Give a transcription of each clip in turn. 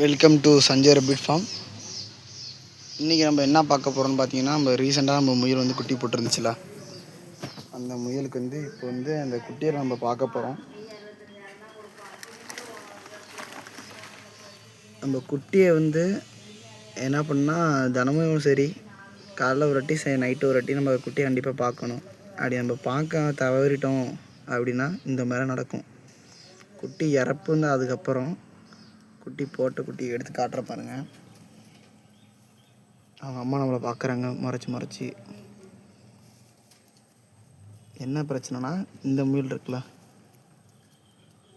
Welcome to Sanjay rabbit farm இன்றைக்கி நம்ம என்ன பார்க்க போகிறோம்னு பார்த்தீங்கன்னா நம்ம ரீசெண்டாக நம்ம முயல் வந்து குட்டி போட்டிருந்துச்சுல. அந்த முயலுக்கு வந்து இப்போ வந்து அந்த குட்டியை நம்ம பார்க்க போகிறோம் நம்ம குட்டியை வந்து என்ன பண்ணால் தினமும் சரி காலைல ஒரு வாட்டி சரி நைட்டு ஒரு வாட்டி நம்ம குட்டியை கண்டிப்பாக பார்க்கணும். அப்படி நம்ம பார்க்க தவறிட்டோம் அப்படின்னா இந்த மாதிரி நடக்கும். குட்டி இறப்பு வந்து அதுக்கப்புறம் குட்டி போட்ட குட்டி எடுத்து காட்டுற பாருங்க. அவங்க அம்மா நம்மளை பார்க்குறாங்க மறைச்சி மறைச்சி. என்ன பிரச்சனைனா இந்த முயல் இருக்குல்ல?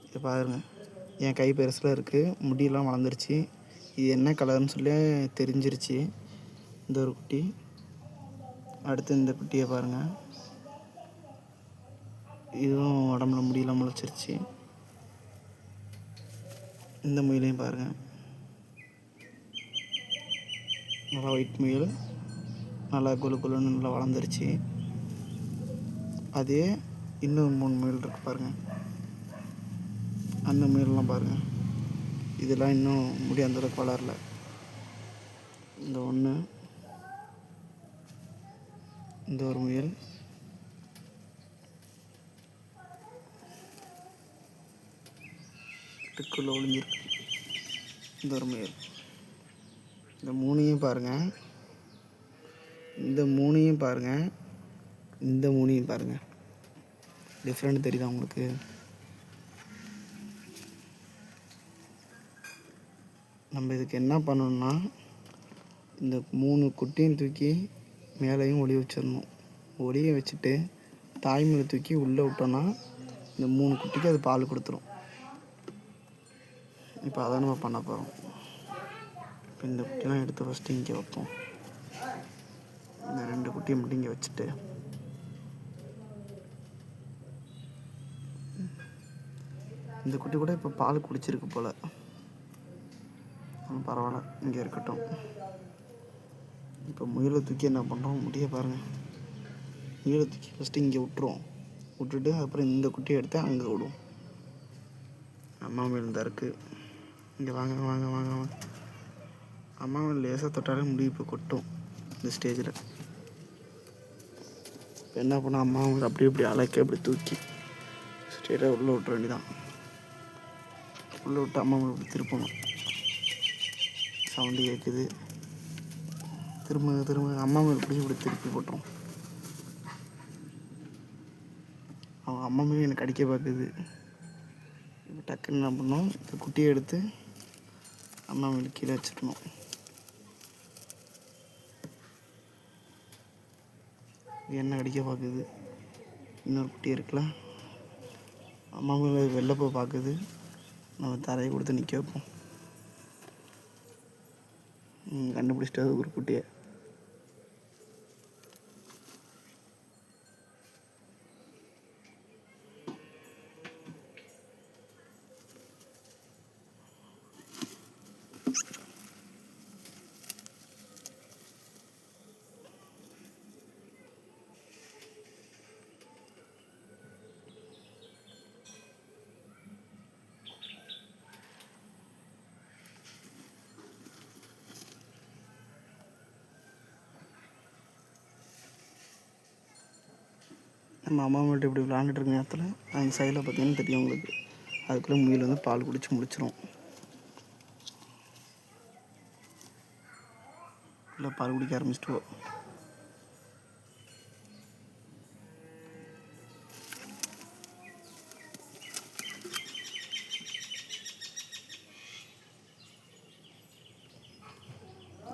இது பாருங்க. என் கை பெருசில் இருக்குது முடியெல்லாம் வளர்ந்துருச்சு. இது என்ன கலர்னு சொல்லி தெரிஞ்சிருச்சு. இந்த ஒரு குட்டி. அடுத்து இந்த குட்டியை பாருங்கள் இதுவும் உடம்புல முடியெல்லாம் முளைச்சிருச்சு. இந்த முயலையும் பாருங்கள் நல்லா ஒயிட் முயல். நல்லா குலு குலுன்னு நல்லா வளர்ந்துருச்சு. அதே இன்னும் மூணு முயல் இருக்கு பாருங்கள் அந்த முயல்லாம் பாருங்கள் இதெல்லாம் இன்னும் முடி அந்தளவுக்கு வளரல. இந்த ஒன்று இந்த ஒரு முயல். இதுக்குள்ளே ஒளிஞ்சிருக்கு. இந்த ஒரு முயல். இந்த மூணையும் பாருங்கள் இந்த மூணையும் பாருங்கள் இந்த மூணையும் பாருங்கள் டிஃப்ரெண்ட் தெரியுதா உங்களுக்கு? நம்ம இதுக்கு என்ன பண்ணணும்னா இந்த மூணு குட்டியும் தூக்கி மேலேயும் ஒளி வச்சிடணும். ஒளியை வச்சுட்டு தாய்மொழி தூக்கி உள்ளே விட்டோன்னா இந்த மூணு குட்டிக்கு அது பால் கொடுத்துரும். இப்போ அதை நம்ம பண்ண போகிறோம் இப்போ இந்த குட்டிலாம் எடுத்து ஃபஸ்ட்டு இங்கே வைப்போம். இந்த ரெண்டு குட்டியை மட்டும் இங்கே வச்சுட்டு. இந்த குட்டி கூட இப்போ பால் குடிச்சிருக்கு போல். பரவாயில்ல இங்கே இருக்கட்டும். இப்போ முயலை தூக்கி என்ன பண்ணுறோம் முடிய பாருங்கள் முயலை தூக்கி ஃபஸ்ட்டு இங்கே விட்டுருவோம். விட்டுட்டு அப்புறம் இந்த குட்டியை எடுத்து அங்கே விடுவோம். அம்மா முயல் தான் இருக்குது இங்கே வாங்க வாங்க வாங்க வாங்க. அம்மாவை லேசாக தொட்டாலே முடி இப்போ கொட்டும் இந்த ஸ்டேஜில் இப்போ என்ன பண்ண அம்மா வந்து அப்படி இப்படி அழைக்க அப்படி தூக்கி ஸ்ட்ரெயிட்டாக உள்ளே விட்டுற வேண்டியதான் உள்ளே விட்டு அம்மா இப்படி திருப்பணும். சவுண்டு கேட்குது திரும்ப திரும்ப அம்மா இப்படி பிடிச்சி இப்படி திருப்பி போட்டோம். அவங்க அம்மா எனக்கு அடிக்க பார்க்குது. இப்போ டக்குன்னு என்ன பண்ணோம் இந்த குட்டியை எடுத்து அம்மா கீழே வச்சிடணும் எண்ணெய் என்ன அடிக்க பார்க்குது. இன்னொரு குட்டி இருக்குல்ல. அம்மா மேலே வெளில பார்க்குது. நம்ம தரையை கொடுத்து நிற்க வைப்போம். ம், கண்டுபிடிச்சிட்டு ஒரு குட்டியை. நம்ம அம்மா மட்டும் இப்படி விளாண்டுட்டு இருக்க நேரத்தில் அந்த சைடில் பார்த்தீங்கன்னா தெரியும் உங்களுக்கு. அதுக்குள்ளே முயல் வந்து பால் குடிச்சு முடிச்சிரும். இல்லை பால் குடிக்க ஆரம்பிச்சிட்டு.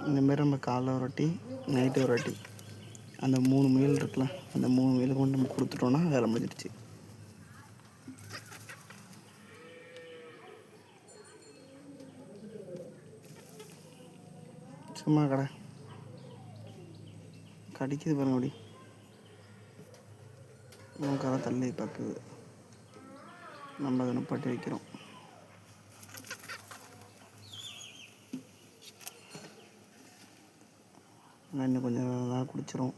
இந்தமாரி நம்ம காலைல ஒரு வாட்டி நைட்டு ஒரு வாட்டி. அந்த மூணு முயல் இருக்குல்ல அந்த மூணு முயலுக்கு கொண்டு நம்ம கொடுத்துட்டோன்னா வேலை முடிஞ்சிடுச்சு. சும்மா கடை. கடிக்குது பாருங்க அப்படி. மூக்கால தள்ளி பார்க்குது. நம்ம அதை நிப்பாட்டி வைக்கிறோம். இன்னும் கொஞ்சம் நேரம் குடிச்சிரும்.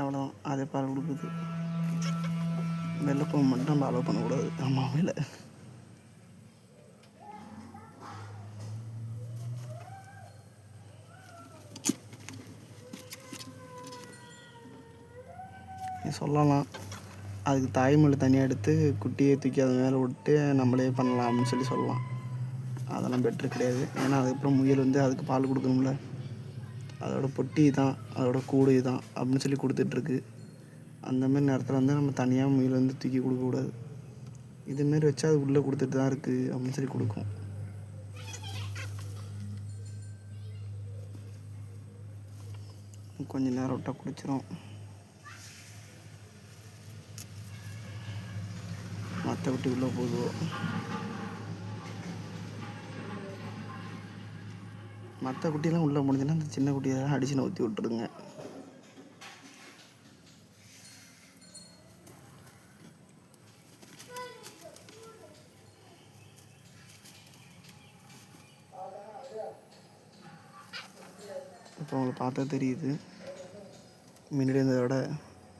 அவ்வளோதான் அதே பால் கொடுக்குது வெளில போக மட்டும் நம்ம அலோவ் பண்ணக்கூடாது. ஆமாம் இல்லை சொல்லலாம். அதுக்கு தாய்மொழி தனியாக எடுத்து குட்டியை தூக்கி அது மேலே விட்டு நம்மளே பண்ணலாம் அப்படின்னு சொல்லி சொல்லலாம். அதெல்லாம் பெட்ரு கிடையாது. ஏன்னா அதுக்கப்புறம் முயல் வந்து அதுக்கு பால் கொடுக்கணும்ல. அதோட பொட்டி தான் அதோட கூடு தான் அப்படின்னு சொல்லி கொடுத்துட்ருக்கு. அந்தமாரி நேரத்தில் வந்து நம்ம தனியாக முயல் வந்து தூக்கி கொடுக்கக்கூடாது இதுமாரி வச்சா அது உள்ளே கொடுத்துட்டு தான் இருக்குது அப்படின்னு சொல்லி கொடுக்கும். கொஞ்ச நேரம் விட்டால் குடிச்சிரும். மற்ற விட்டு உள்ளே போதுவோம் மற்ற குட்டியெல்லாம் உள்ளே முடிஞ்சுன்னா அந்த சின்ன குட்டியெல்லாம் அடிச்சு ஊற்றி விட்டுருங்க. இப்போ உங்களுக்கு பார்த்தா தெரியுது. முன்னாடி இருந்ததை விட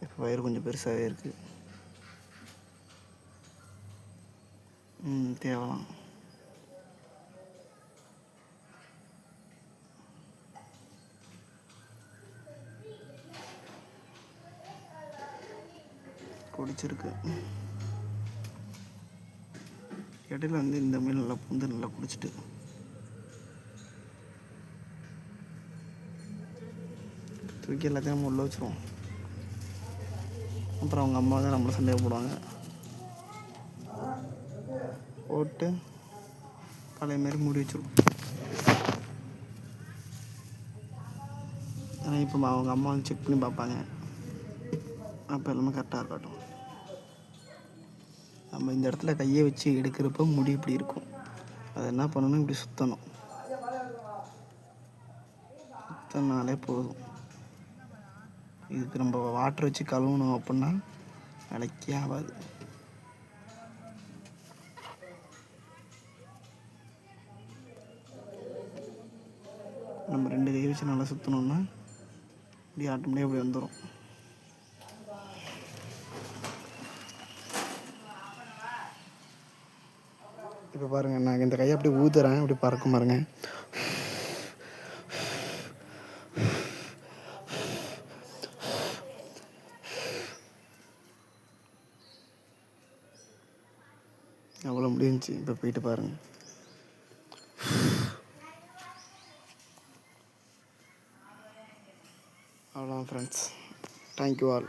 இப்போ வயிறு கொஞ்சம் பெருசாகவே இருக்குது தேவலாம். குடிச்சிருக்கு. இடையில வந்து இந்த மீன் நல்லா புந்து நல்லா குடிச்சிட்டு. தூக்கி எல்லாத்தையும் நம்ம உள்ள வச்சிருவோம். அப்புறம் அவங்க அம்மா தான் நம்மளை சந்தேகப்படுவாங்க போட்டு பழைய மாரி மூடி வச்சிருவோம். ஆனால் இப்போ அவங்க அம்மா வந்து செக் பண்ணி பார்ப்பாங்க. அப்போ எல்லாமே கரெக்டாக இருக்கட்டும். நம்ம இந்த இடத்துல கையை வச்சு எடுக்கிறப்ப முடி இப்படி இருக்கும். அதை என்ன பண்ணணும்? இப்படி சுற்றணும் சுத்தினாலே போதும். இதுக்கு நம்ம வாட்டர் வச்சு கழுவணும் அப்படின்னா விலைக்கே ஆகாது. நம்ம ரெண்டு கை வச்சு நல்லா சுற்றணுன்னா இப்படி ஆட்டோமேட்டிக்காக இப்படி வந்துடும் இப்போ பாருங்கள் நான் இந்த கையை அப்படி ஊத்துறேன் அப்படி பறக்கும் பாருங்க. அவ்வளோ முடிஞ்சிச்சு? இப்போ போயிட்டு பாருங்கள் அவ்வளோ ஃப்ரெண்ட்ஸ் தேங்க்யூ ஆல்